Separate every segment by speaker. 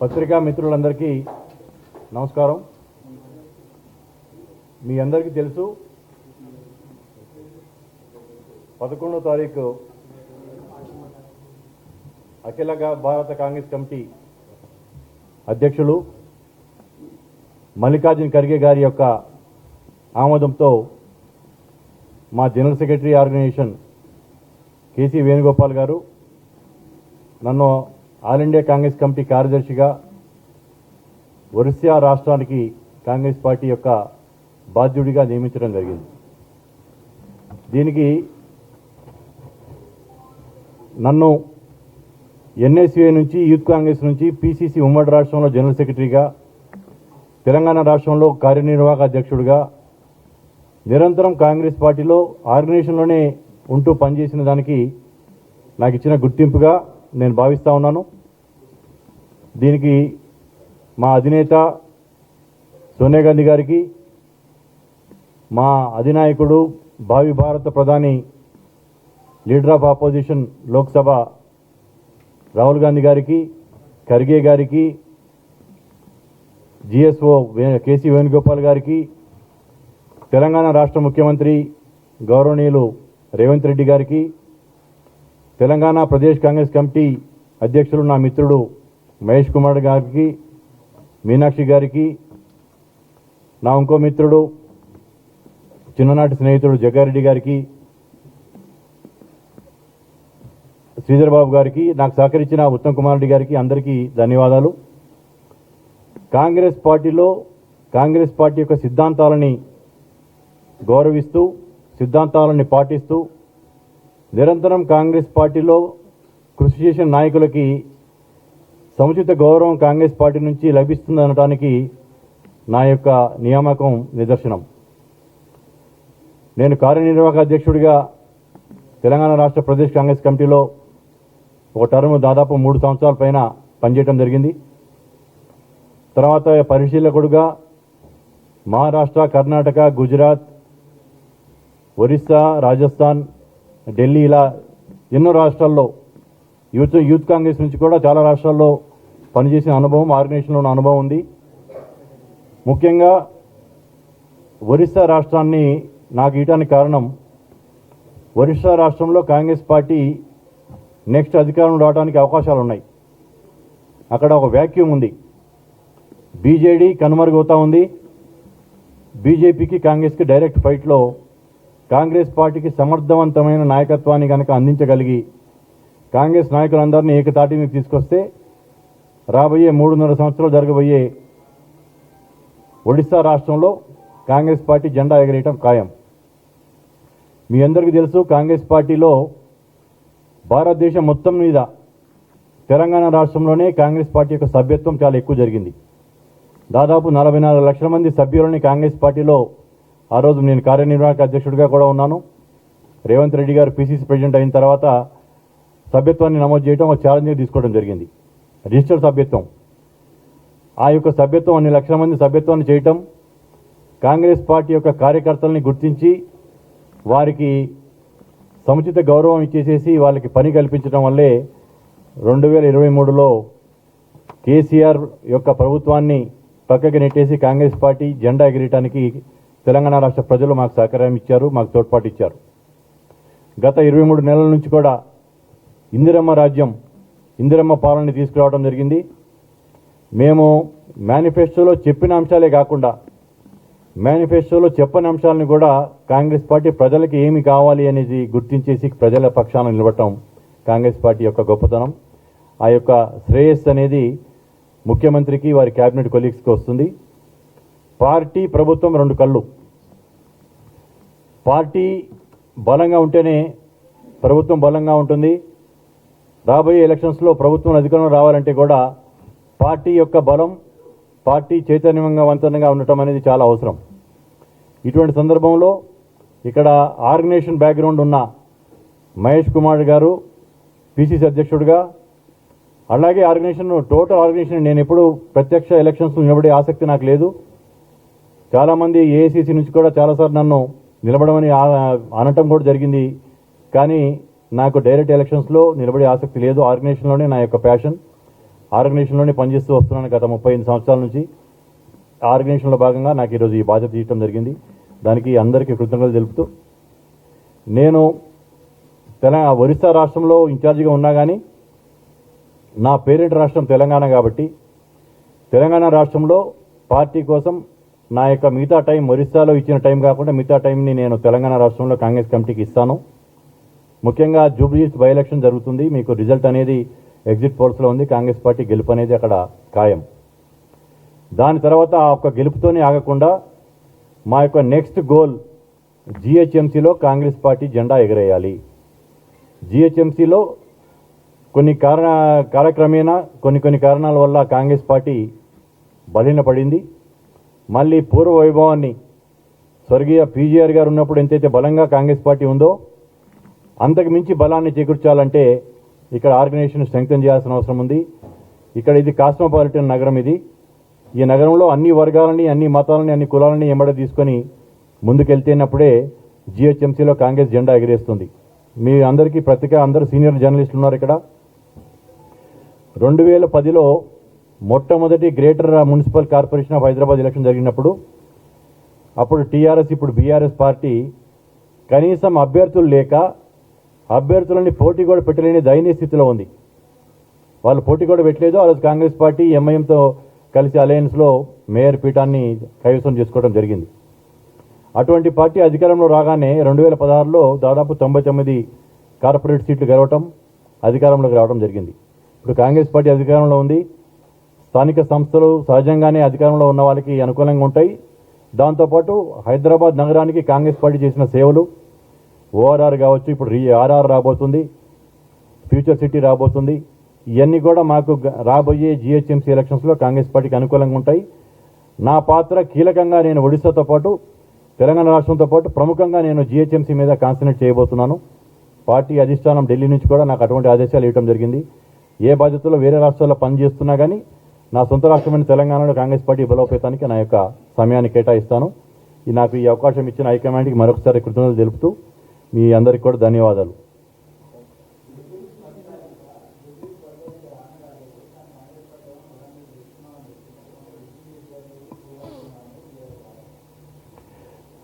Speaker 1: పత్రికా మిత్రులందరికీ నమస్కారం. మీ అందరికీ తెలుసు పదకొండో తారీఖు అఖిల భారత కాంగ్రెస్ కమిటీ అధ్యక్షులు మల్లికార్జున ఖర్గే గారి యొక్క ఆమోదంతో మా general secretary organisation KC Venugopal గారు నన్ను ఆల్ ఇండియా కాంగ్రెస్ కమిటీ కార్యదర్శిగా ఒరిస్సా రాష్ట్రానికి కాంగ్రెస్ పార్టీ యొక్క బాధ్యుడిగా నియమించడం జరిగింది. దీనికి నన్ను ఎన్ఎస్యుఏ నుంచి యూత్ కాంగ్రెస్ నుంచి పిసిసి ఉమ్మడి రాష్ట్రంలో జనరల్ సెక్రటరీగా తెలంగాణ రాష్ట్రంలో కార్యనిర్వాహక అధ్యక్షుడిగా నిరంతరం కాంగ్రెస్ పార్టీలో ఆర్గనైజేషన్లోనే ఉంటూ పనిచేసిన దానికి నాకు ఇచ్చిన గుర్తింపుగా నేను భావిస్తూ ఉన్నాను. దీనికి మా అధినేత సోనియా గాంధీ గారికి మా అధినాయకుడు భావి భారత ప్రధాని leader of opposition Lok Sabha Rahul Gandhi గారికి ఖర్గే గారికి జిఎస్ఓ వే- కేసీ వేణుగోపాల్ గారికి తెలంగాణ రాష్ట్ర ముఖ్యమంత్రి గౌరవనీయులు రేవంత్ రెడ్డి గారికి తెలంగాణ ప్రదేశ్ కాంగ్రెస్ కమిటీ అధ్యక్షులు నా మిత్రుడు మహేష్ కుమార్ గారికి మీనాక్షి గారికి నా ఇంకో మిత్రుడు చిన్ననాటి స్నేహితుడు జగ్గారెడ్డి గారికి శ్రీధర్ బాబు గారికి నాకు సహకరించిన ఉత్తమ్ కుమార్ రెడ్డి గారికి అందరికీ ధన్యవాదాలు. కాంగ్రెస్ పార్టీలో కాంగ్రెస్ పార్టీ యొక్క సిద్ధాంతాలని గౌరవిస్తూ సిద్ధాంతాలని పాటిస్తూ నిరంతరం కాంగ్రెస్ పార్టీలో కృషి చేసిన నాయకులకి సముచిత గౌరవం కాంగ్రెస్ పార్టీ నుంచి లభిస్తుందనటానికి నా యొక్క నియామకం నిదర్శనం. నేను కార్యనిర్వాహక అధ్యక్షుడిగా తెలంగాణ రాష్ట్ర ప్రదేశ్ కాంగ్రెస్ కమిటీలో ఒక టర్మ్ దాదాపు మూడు సంవత్సరాల పైన పనిచేయడం జరిగింది. తర్వాత పరిశీలకుడుగా మహారాష్ట్ర కర్ణాటక గుజరాత్ ఒరిస్సా రాజస్థాన్ ఢిల్లీ ఇలా ఎన్నో రాష్ట్రాల్లో యూత్ యూత్ కాంగ్రెస్ నుంచి కూడా చాలా రాష్ట్రాల్లో పనిచేసిన అనుభవం ఆర్గనైజేషన్లో ఉన్న అనుభవం ఉంది. ముఖ్యంగా ఒరిస్సా రాష్ట్రాన్ని నాకు ఇయటానికి కారణం ఒరిస్సా రాష్ట్రంలో కాంగ్రెస్ పార్టీ నెక్స్ట్ అధికారం రావడానికి అవకాశాలు ఉన్నాయి. అక్కడ ఒక వ్యాక్యూమ్ ఉంది. బీజేడీ కనుమరుగవుతూ ఉంది. బీజేపీకి కాంగ్రెస్కి డైరెక్ట్ ఫైట్లో కాంగ్రెస్ పార్టీకి సమర్థవంతమైన నాయకత్వాన్ని కనుక అందించగలిగి కాంగ్రెస్ నాయకులందరినీ ఏకతాటి మీకు తీసుకొస్తే రాబోయే మూడున్నర సంవత్సరాలు జరగబోయే ఒడిశా రాష్ట్రంలో కాంగ్రెస్ పార్టీ జెండా ఎగరేయటం ఖాయం. మీ అందరికీ తెలుసు కాంగ్రెస్ పార్టీలో భారతదేశం మొత్తం మీద తెలంగాణ రాష్ట్రంలోనే కాంగ్రెస్ పార్టీ యొక్క సభ్యత్వం చాలా ఎక్కువ జరిగింది. దాదాపు నలభై నాలుగు లక్షల మంది సభ్యులని కాంగ్రెస్ పార్టీలో ఆ రోజు నేను కార్యనిర్వాహక అధ్యక్షుడిగా కూడా ఉన్నాను. రేవంత్ రెడ్డి గారు పిసిసి ప్రెసిడెంట్ అయిన తర్వాత సభ్యత్వాన్ని నమోదు చేయడం ఒక ఛాలెంజ్గా తీసుకోవడం జరిగింది. రిజిస్టర్ సభ్యత్వం. ఆ యొక్క సభ్యత్వం అన్ని లక్షల మంది సభ్యత్వాన్ని చేయటం కాంగ్రెస్ పార్టీ యొక్క కార్యకర్తల్ని గుర్తించి వారికి సముచిత గౌరవం ఇచ్చేసేసి వాళ్ళకి పని కల్పించడం వల్లే రెండు వేల ఇరవై మూడులో కేసీఆర్ యొక్క ప్రభుత్వాన్ని పక్కకి నెట్టేసి కాంగ్రెస్ పార్టీ జెండా ఎగిరటానికి తెలంగాణ రాష్ట్ర ప్రజలు మాకు సహకారం ఇచ్చారు మాకు తోడ్పాటు ఇచ్చారు. గత ఇరవై మూడు నెలల నుంచి కూడా ఇందిరమ్మ రాజ్యం ఇందిరమ్మ పాలనని తీసుకురావడం జరిగింది. మేము మేనిఫెస్టోలో చెప్పిన అంశాలే కాకుండా మేనిఫెస్టోలో చెప్పని అంశాలను కూడా కాంగ్రెస్ పార్టీ ప్రజలకి ఏమి కావాలి అనేది గుర్తించేసి ప్రజల పక్షాన నిలబడటం కాంగ్రెస్ పార్టీ యొక్క గొప్పతనం. ఆ యొక్క శ్రేయస్సు అనేది ముఖ్యమంత్రికి వారి క్యాబినెట్ కొలీగ్స్కి వస్తుంది. పార్టీ ప్రభుత్వం రెండు కళ్ళు. పార్టీ బలంగా ఉంటేనే ప్రభుత్వం బలంగా ఉంటుంది. రాబోయే ఎలక్షన్స్లో ప్రభుత్వం అధికారంలో రావాలంటే కూడా పార్టీ యొక్క బలం పార్టీ చైతన్యవంతంగా ఉండటం అనేది చాలా అవసరం. ఇటువంటి సందర్భంలో ఇక్కడ ఆర్గనైజేషన్ బ్యాక్గ్రౌండ్ ఉన్న మహేష్ కుమార్ గారు పిసిసి అధ్యక్షుడిగా అలాగే ఆర్గనైజేషన్ టోటల్ ఆర్గనైజేషన్ నేను ఎప్పుడు ప్రత్యక్ష ఎలక్షన్స్ నిలబడే ఆసక్తి నాకు లేదు. చాలామంది ఏఐసిసి నుంచి కూడా చాలాసార్లు నన్ను నిలబడమని అనటం కూడా జరిగింది. కానీ నాకు డైరెక్ట్ ఎలక్షన్స్లో నిలబడే ఆసక్తి లేదు. ఆర్గనైజేషన్లోనే నా యొక్క ప్యాషన్ ఆర్గనైజేషన్లోనే పనిచేస్తూ వస్తున్నాను గత ముప్పై ఐదు సంవత్సరాల నుంచి. ఆర్గనైజేషన్లో భాగంగా నాకు ఈరోజు ఈ బాధ్యత తీయటం జరిగింది. దానికి అందరికీ కృతజ్ఞతలు తెలుపుతూ నేను తెలంగాణ ఒరిస్సా రాష్ట్రంలో ఇన్ఛార్జిగా ఉన్నా కానీ నా పేరెంట్ రాష్ట్రం? తెలంగాణ కాబట్టి. తెలంగాణ రాష్ట్రంలో పార్టీ కోసం నా యొక్క మిగతా టైం ఒరిస్సాలో ఇచ్చిన టైం కాకుండా మిగతా టైంని నేను తెలంగాణ రాష్ట్రంలో కాంగ్రెస్ కమిటీకి ఇస్తాను. ముఖ్యంగా జూబ్లీస్ బై ఎలక్షన్ జరుగుతుంది. మీకు రిజల్ట్ అనేది ఎగ్జిట్ పోల్స్లో ఉంది. కాంగ్రెస్ పార్టీ గెలుపు అనేది అక్కడ ఖాయం. దాని తర్వాత ఆ ఒక్క గెలుపుతోనే ఆగకుండా మా యొక్క నెక్స్ట్ గోల్ జిహెచ్ఎంసీలో కాంగ్రెస్ పార్టీ జెండా ఎగరేయాలి. జిహెచ్ఎంసీలో కొన్ని కారణ కాలక్రమేణా కొన్ని కొన్ని కారణాల వల్ల కాంగ్రెస్ పార్టీ బలహీనపడింది. మళ్ళీ పూర్వ వైభవాన్ని స్వర్గీయ పీజీఆర్ గారు ఉన్నప్పుడు ఎంతైతే బలంగా కాంగ్రెస్ పార్టీ ఉందో అంతకు మించి బలాన్ని చేకూర్చాలంటే ఇక్కడ ఆర్గనైజేషన్ స్ట్రెంగ్తన్ చేయాల్సిన అవసరం ఉంది. ఇక్కడ ఇది కాస్మోపాలిటన్ నగరం ఇది. ఈ నగరంలో అన్ని వర్గాలని అన్ని మతాలని అన్ని కులాలని ఎంబడ తీసుకొని ముందుకెళ్తేనప్పుడే జిహెచ్ఎంసీలో కాంగ్రెస్ జెండా ఎగరేస్తుంది. మీ అందరికీ ప్రత్యేక అందరూ సీనియర్ జర్నలిస్టులు ఉన్నారు ఇక్కడ. రెండు వేల పదిలో మొట్టమొదటి greater municipal corporation of Hyderabad election జరిగినప్పుడు అప్పుడు టీఆర్ఎస్ ఇప్పుడు బీఆర్ఎస్ పార్టీ కనీసం అభ్యర్థులు లేక అభ్యర్థులని పోటీ కూడా పెట్టలేని దయనీయ స్థితిలో ఉంది. వాళ్ళు పోటీ కూడా పెట్టలేదు. ఆ రోజు కాంగ్రెస్ పార్టీ ఎంఐఎంతో కలిసి అలయన్స్లో మేయర్ పీఠాన్ని కైవసం చేసుకోవడం జరిగింది. అటువంటి పార్టీ అధికారంలో రాగానే రెండు వేల పదహారులో దాదాపు తొంభై తొమ్మిది కార్పొరేట్ సీట్లు గెలవటం అధికారంలోకి రావడం జరిగింది. ఇప్పుడు కాంగ్రెస్ పార్టీ అధికారంలో ఉంది. స్థానిక సంస్థలు సహజంగానే అధికారంలో ఉన్న వాళ్ళకి అనుకూలంగా ఉంటాయి. దాంతోపాటు హైదరాబాద్ నగరానికి కాంగ్రెస్ పార్టీ చేసిన సేవలు ఓఆర్ఆర్ కావచ్చు ఇప్పుడు రీ ఆర్ఆర్ రాబోతుంది ఫ్యూచర్ సిటీ రాబోతుంది ఇవన్నీ కూడా మాకు రాబోయే జిహెచ్ఎంసీ ఎలక్షన్స్లో కాంగ్రెస్ పార్టీకి అనుకూలంగా ఉంటాయి. నా పాత్ర కీలకంగా నేను ఒడిశాతో పాటు తెలంగాణ రాష్ట్రంతో పాటు ప్రముఖంగా నేను జిహెచ్ఎంసీ మీద కాన్సన్ట్రేట్ చేయబోతున్నాను. పార్టీ అధిష్టానం ఢిల్లీ నుంచి కూడా నాకు అటువంటి ఆదేశాలు ఇవ్వడం జరిగింది. ఏ బాధ్యతలో వేరే రాష్ట్రాల్లో పనిచేస్తున్నా కానీ నా సొంత రాష్ట్రమైన తెలంగాణలో కాంగ్రెస్ పార్టీ బలోపేతానికి నా యొక్క సమయాన్ని కేటాయిస్తాను. నాకు ఈ అవకాశం ఇచ్చిన హైకమాండ్కి మరొకసారి కృతజ్ఞతలు తెలుపుతూ మీ అందరికి కూడా ధన్యవాదాలు.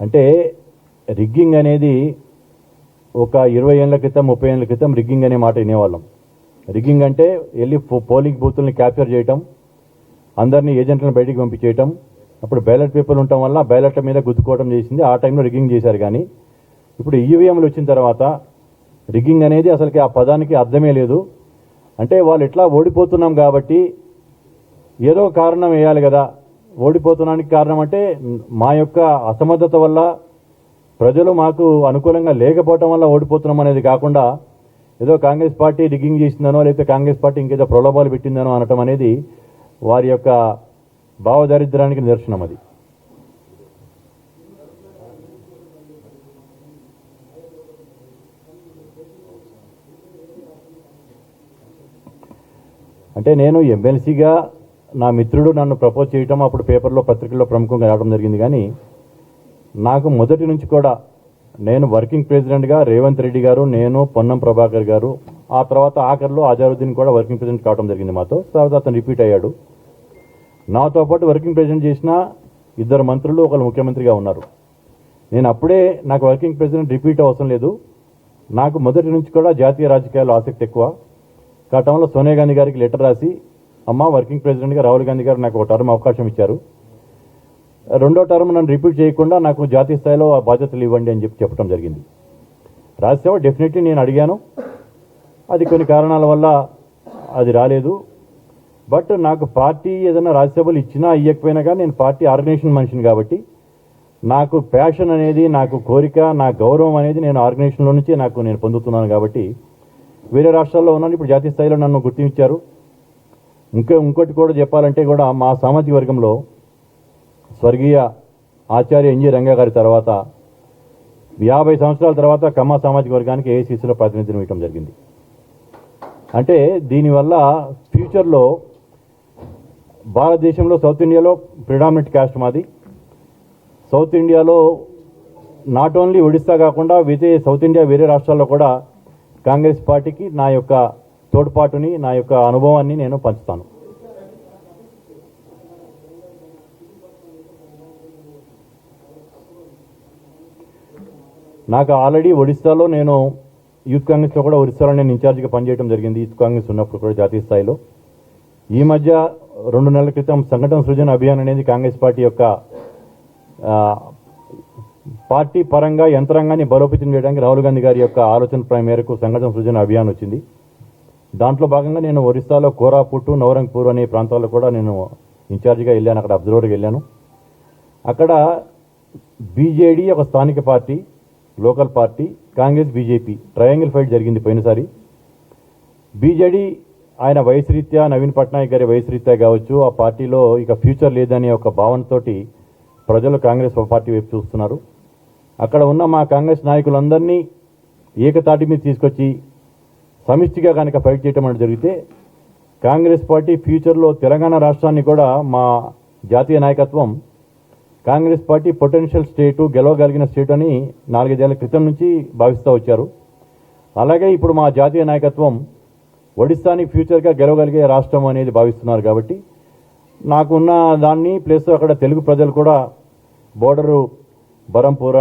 Speaker 1: అంటే రిగ్గింగ్ అనేది ఒక ఇరవై ఏళ్ళ క్రితం ముప్పై ఏళ్ళ క్రితం రిగ్గింగ్ అనే మాట వినేవాళ్ళం. రిగ్గింగ్ అంటే వెళ్ళి పో- పోలింగ్ బూతుల్ని క్యాప్చర్ చేయటం అందరినీ ఏజెంట్లను బయటికి పంపించేయటం అప్పుడు బ్యాలెట్ పేపర్లు ఉండటం వల్ల బ్యాలెట్ల మీద గుద్దుకోవడం చేసింది. ఆ టైంలో రిగ్గింగ్ చేశారు కానీ ఇప్పుడు ఈవీఎంలు వచ్చిన తర్వాత రిగ్గింగ్ అనేది అసలుకి ఆ పదానికి అర్థమే లేదు. అంటే వాళ్ళు ఎట్లా ఓడిపోతున్నాం కాబట్టి ఏదో కారణం వేయాలి కదా. ఓడిపోతున్నానికి కారణం అంటే మా యొక్క అసమర్థత వల్ల ప్రజలు మాకు అనుకూలంగా లేకపోవటం వల్ల ఓడిపోతున్నాం అనేది కాకుండా ఏదో కాంగ్రెస్ పార్టీ రిగ్గింగ్ చేసిందనో లేకపోతే కాంగ్రెస్ పార్టీ ఇంకేదో ప్రలోభాలు పెట్టిందనో అనటం అనేది వారి యొక్క భావదారిద్ర్యానికి నిదర్శనం అది. అంటే నేను ఎమ్మెల్సీగా నా మిత్రుడు నన్ను ప్రపోజ్ చేయటం అప్పుడు పేపర్లో పత్రికల్లో ప్రముఖంగా రావడం జరిగింది. కానీ నాకు మొదటి నుంచి కూడా నేను వర్కింగ్ ప్రెసిడెంట్గా రేవంత్ రెడ్డి గారు నేను పొన్నం ప్రభాకర్ గారు ఆ తర్వాత ఆఖరిలో అజారుద్దీన్ కూడా వర్కింగ్ ప్రెసిడెంట్ కావడం జరిగింది మాతో. తర్వాత అతను రిపీట్ అయ్యాడు. నాతో పాటు వర్కింగ్ ప్రెసిడెంట్ చేసిన ఇద్దరు మంత్రులు ఒకరు ముఖ్యమంత్రిగా ఉన్నారు. నేను అప్పుడే నాకు వర్కింగ్ ప్రెసిడెంట్ రిపీట్ అవసరం లేదు. నాకు మొదటి నుంచి కూడా జాతీయ రాజకీయాల్లో ఆసక్తి ఎక్కువ. కావటంలో సోనియా గాంధీ గారికి లెటర్ రాసి అమ్మ వర్కింగ్ ప్రెసిడెంట్గా రాహుల్ గాంధీ గారు నాకు ఒక టర్మ్ అవకాశం ఇచ్చారు. రెండో టర్మ్ నన్ను రిపీట్ చేయకుండా నాకు జాతీయ స్థాయిలో ఆ బాధ్యతలు ఇవ్వండి అని చెప్పి చెప్పడం జరిగింది. రాజ్యసభ డెఫినెట్లీ నేను అడిగాను. అది కొన్ని కారణాల వల్ల అది రాలేదు. బట్ నాకు పార్టీ ఏదైనా రాజ్యసభలు ఇచ్చినా ఇవ్వకపోయినా కానీ నేను పార్టీ ఆర్గనైజేషన్ మనిషిని కాబట్టి నాకు ప్యాషన్ అనేది నాకు కోరిక నా గౌరవం అనేది నేను ఆర్గనైజేషన్లో నుంచి నాకు నేను పొందుతున్నాను కాబట్టి వేరే రాష్ట్రాల్లో ఉన్నాను ఇప్పుడు జాతీయ స్థాయిలో నన్ను గుర్తించారు. ఇంకా ఇంకోటి కూడా చెప్పాలంటే కూడా మా సామాజిక వర్గంలో స్వర్గీయ ఆచార్య ఎన్జి రంగా గారి తర్వాత యాభై సంవత్సరాల తర్వాత కమ్మ సామాజిక వర్గానికి ఏసీసీలో ప్రాతినిధ్యం ఇవ్వడం జరిగింది. అంటే దీనివల్ల ఫ్యూచర్లో భారతదేశంలో సౌత్ ఇండియాలో ప్రిడామినెంట్ క్యాస్ట్ మాది. సౌత్ ఇండియాలో నాట్ ఓన్లీ ఒడిస్సా కాకుండా వితే సౌత్ ఇండియా వేరే రాష్ట్రాల్లో కూడా కాంగ్రెస్ పార్టీకి నా యొక్క తోడ్పాటుని నా యొక్క అనుభవాన్ని నేను పంచుతాను. నాకు ఆల్రెడీ ఒడిస్సాలో నేను యూత్ కాంగ్రెస్లో కూడా ఒడిస్సాలో నేను ఇన్ఛార్జ్గా పనిచేయడం జరిగింది. యూత్ కాంగ్రెస్ ఉన్నప్పుడు కూడా జాతీయ స్థాయిలో. ఈ మధ్య రెండు నెలల క్రితం సంఘటన సృజన అభియాన్ అనేది కాంగ్రెస్ పార్టీ యొక్క పార్టీ పరంగా యంత్రాంగాన్ని బలోపేతం చేయడానికి రాహుల్ గాంధీ గారి యొక్క ఆలోచన మేరకు సంఘటన సృజన అభియాన్ వచ్చింది. దాంట్లో భాగంగా నేను ఒరిస్సాలో కోరాపుట్టు నవరంగ్పూర్ అనే ప్రాంతాల్లో కూడా నేను ఇన్ఛార్జిగా వెళ్ళాను. అక్కడ అబ్జర్వర్గా వెళ్ళాను. అక్కడ బీజేడీ ఒక స్థానిక party local party Congress BJP triangle fight జరిగింది పోయినసారి. బీజేడీ ఆయన వయసురీత్యా నవీన్ పట్నాయక్ గారి వయసురీత్యా కావచ్చు ఆ పార్టీలో ఇక ఫ్యూచర్ లేదనే ఒక భావనతోటి ప్రజలు కాంగ్రెస్ పార్టీ వైపు చూస్తున్నారు. అక్కడ ఉన్న మా కాంగ్రెస్ నాయకులందరినీ ఏకతాటి మీద తీసుకొచ్చి సమిష్టిగా కనుక ఫైట్ చేయటం అనేది జరిగితే కాంగ్రెస్ పార్టీ ఫ్యూచర్లో తెలంగాణ రాష్ట్రాన్ని కూడా మా జాతీయ నాయకత్వం కాంగ్రెస్ పార్టీ పొటెన్షియల్ స్టేటు గెలవగలిగిన స్టేట్ అని నాలుగైదేళ్ళ క్రితం నుంచి భావిస్తూ వచ్చారు. అలాగే ఇప్పుడు మా జాతీయ నాయకత్వం ఒడిస్సాని ఫ్యూచర్గా గెలవగలిగే రాష్ట్రం అనేది భావిస్తున్నారు కాబట్టి నాకున్న దాన్ని ప్లస్ అక్కడ తెలుగు ప్రజలు కూడా బోర్డరు బరంపుర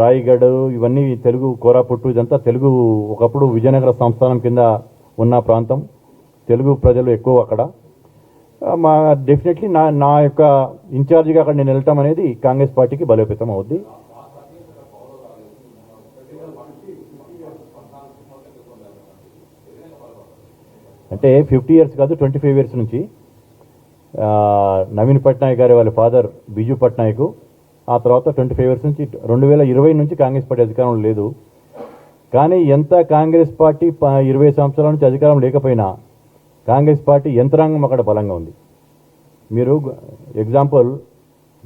Speaker 1: రాయగఢ్ ఇవన్నీ తెలుగు కోరాపుట్టు ఇదంతా తెలుగు ఒకప్పుడు విజయనగర సంస్థానం కింద ఉన్న ప్రాంతం. తెలుగు ప్రజలు ఎక్కువ అక్కడ. మా డెఫినెట్లీ నా నా యొక్క ఇన్ఛార్జిగా అక్కడ నేను వెళ్ళటం అనేది కాంగ్రెస్ పార్టీకి బలోపేతం అవుద్ది. అంటే ఫిఫ్టీ ఇయర్స్ కాదు ట్వంటీ ఫైవ్ ఇయర్స్ నుంచి నవీన్ పట్నాయక్ గారి వాళ్ళ ఫాదర్ బిజు పట్నాయక్ ఆ తర్వాత ట్వంటీ ఫైవ్ ఇయర్స్ నుంచి రెండు వేల ఇరవై నుంచి కాంగ్రెస్ పార్టీ అధికారంలో లేదు. కానీ ఎంత కాంగ్రెస్ పార్టీ ప- ఇరవై సంవత్సరాల నుంచి అధికారం లేకపోయినా కాంగ్రెస్ పార్టీ యంత్రాంగం అక్కడ బలంగా ఉంది. మీరు ఎగ్జాంపుల్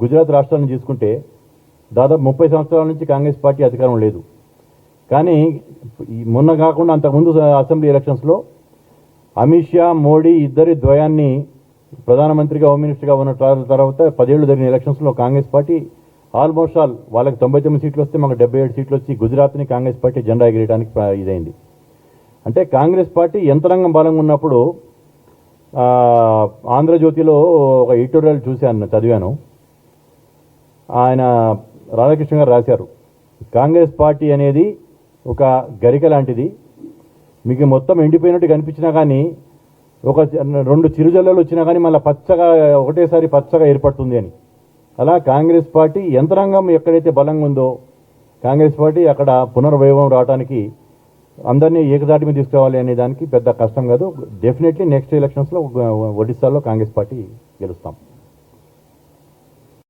Speaker 1: గుజరాత్ రాష్ట్రాన్ని తీసుకుంటే దాదాపు ముప్పై సంవత్సరాల నుంచి కాంగ్రెస్ పార్టీ అధికారం లేదు. కానీ మొన్న కాకుండా అంతకుముందు అసెంబ్లీ ఎలక్షన్స్లో అమిత్ షా మోడీ ఇద్దరి ద్వయాన్ని ప్రధానమంత్రిగా హోమ్ మినిస్టర్గా ఉన్న తర్వాత పదేళ్ళు జరిగిన ఎలక్షన్స్లో కాంగ్రెస్ పార్టీ ఆల్మోస్ట్ ఆల్ వాళ్ళకి తొంభై తొమ్మిది సీట్లు వస్తే మాకు డెబ్బై ఏడు సీట్లు వచ్చి గుజరాత్ని కాంగ్రెస్ పార్టీ జెండా ఎగిరేయడానికి ఇదైంది. అంటే కాంగ్రెస్ పార్టీ యంత్రాంగం బలంగా ఉన్నప్పుడు ఆంధ్రజ్యోతిలో ఒక ఎడిటోరియల్ చూశాను చదివాను. ఆయన రాధాకృష్ణ గారు రాశారు కాంగ్రెస్ పార్టీ అనేది ఒక గరిక లాంటిది. మీకు మొత్తం ఎండిపోయినట్టు కనిపించినా కానీ ఒక రెండు చిరుజల్లలు వచ్చినా కానీ మళ్ళీ పచ్చగా ఒకటేసారి పచ్చగా ఏర్పడుతుంది అని. అలా కాంగ్రెస్ పార్టీ యంత్రాంగం ఎక్కడైతే బలంగా ఉందో కాంగ్రెస్ పార్టీ అక్కడ పునర్వైభవం రావడానికి అందరినీ ఏకదాటి మీద తీసుకురావాలి అనే దానికి పెద్ద కష్టం కాదు. డెఫినెట్లీ నెక్స్ట్ ఎలక్షన్స్లో ఒడిస్సాలో కాంగ్రెస్ పార్టీ గెలుస్తాం.